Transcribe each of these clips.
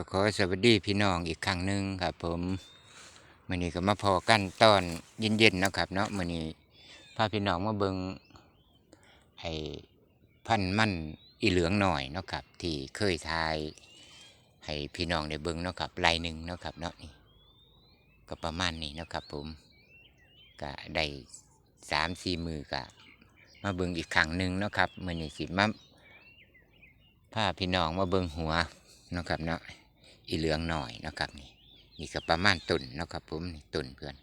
ก็ขอสวัสดีพี่น้องอีกครั้งหนึ่งครับ ผมมื่อนี้ก็มาพอกันตอนเย็นๆนะครับ เนาะมื่อนี้พาพี่น้องมาเบิงไอ้พันมั่นอีเหลืองหน่อยนะครับ ที่เคยทายให้พี่น้องได้เบิงนะครับลายหนึ่งนะครับ เนาะนี่ก็ประมาณนี้นะครับ ผมก็ได้สามสี่มือก็มาเบิงอีกครั้งหนึ่งนะครับมื่อนี้สิมาพาพี่น้องมาเบิงหัวนะครับเนาะ อีเหลืองหน่อยนะครับนี่นี่ก็ประมาณตุนนะครับผมนี่ตุนเพื่อน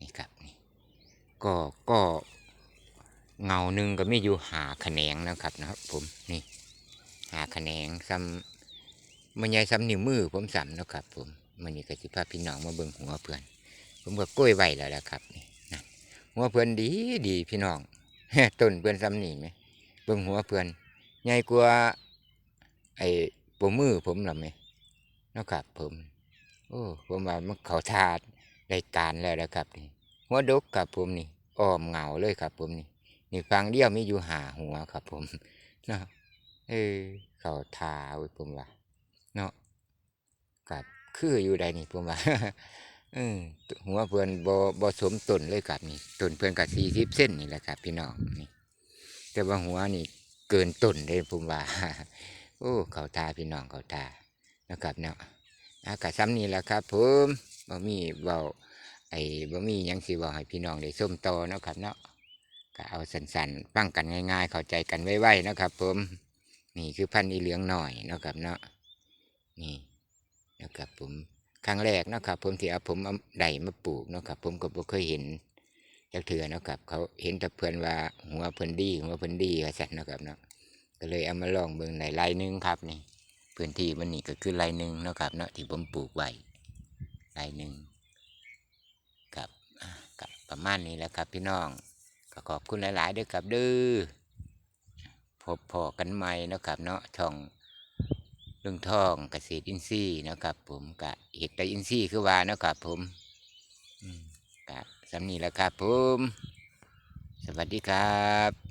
นี่ครับนี่ก็ก็เงาหนึ่งก็ไม่อยู่หาแขนงนะครับนะครับ ผมนี่ หาแขนงซ้ำมันใหญ่ซ้ำนิ้วมือผมซ้ำนะครับ ผมมันนี่ก็สิพาพี่น้องมาเบิ่งหัวเพื่อน ผมก็กล้วยไว้แล้วแหละครับนี่นั่นหัวเพื่อนดีดีพี่น้องต้นเพื่อนซ้ำนี่ไหมเบิ่งหัวเพื่อนใหญ่กว่าไอ้ปมมือผมหรอไหม นะครับผมโอ้ผมว่ามันเขาทาดรายการแล้วนะครับนี่หัวดกครับผมนี่อ้อมเงาเลยครับผมนี่นี่ฟังเดียวมีอยู่หาหัวครับผมเนาะเออเขาทาเว้ผมว่าเนาะกับคืออยู่ใดนี่ผมว่าเออหัวเพื่อนบอบสมต้นเลยครับนี่ต้นเพื่อนกับสี่สิบเส้นนี่แหละครับ พี่น้องนี่แต่ว่าหัวนี่เกินต้นเลยผมว่าโอ้เขาทาพี่น้องเขาทา นะครับเนาะอากาศซ้ำนี่แหละครับผมบ่มีเบาไอ้บ่มียังสิบอกให้พี่น้องได้ส้มโตนะครับเนาะก็เอาสันๆปั้งกันง่าย ๆ เข้าใจกันไว้ๆนะครับผมนี่คือพันธุ์อีเหลืองหน่อยนะครับเนาะนี่นะครับผมครั้งแรกนะครับผมที่เอาผมเอาไดมาปลูกนะครับผมก็บ่เคยเห็นจักเถื่อนะครับ เขาเห็นแต่เพื่อนว่าหัวเพิ่อนดีหัวเพิ่อนดีว่าซั่นนะครับเนาะก็เลยเอามาลองเบิ่งในลายนึงครับนี่ พื้นที่มันนี่ก็คือไรหนึ่งเนาะครับเนาะที่ผมปลูกไว้ไรหนึ่งกับกับประมาณนี้แหละครับพี่น้องก็ขอบคุณหลาย ๆ ด้วยครับเด้อพบพอกันใหม่เนาะครับเนาะช่องเรื่องทองเกษตรอินทรีย์เนาะครับผมกะเห็ดแต่อินทรีย์คือว่าเนาะครับผมอืมกะสำนีแหละครับผม สวัสดีครับ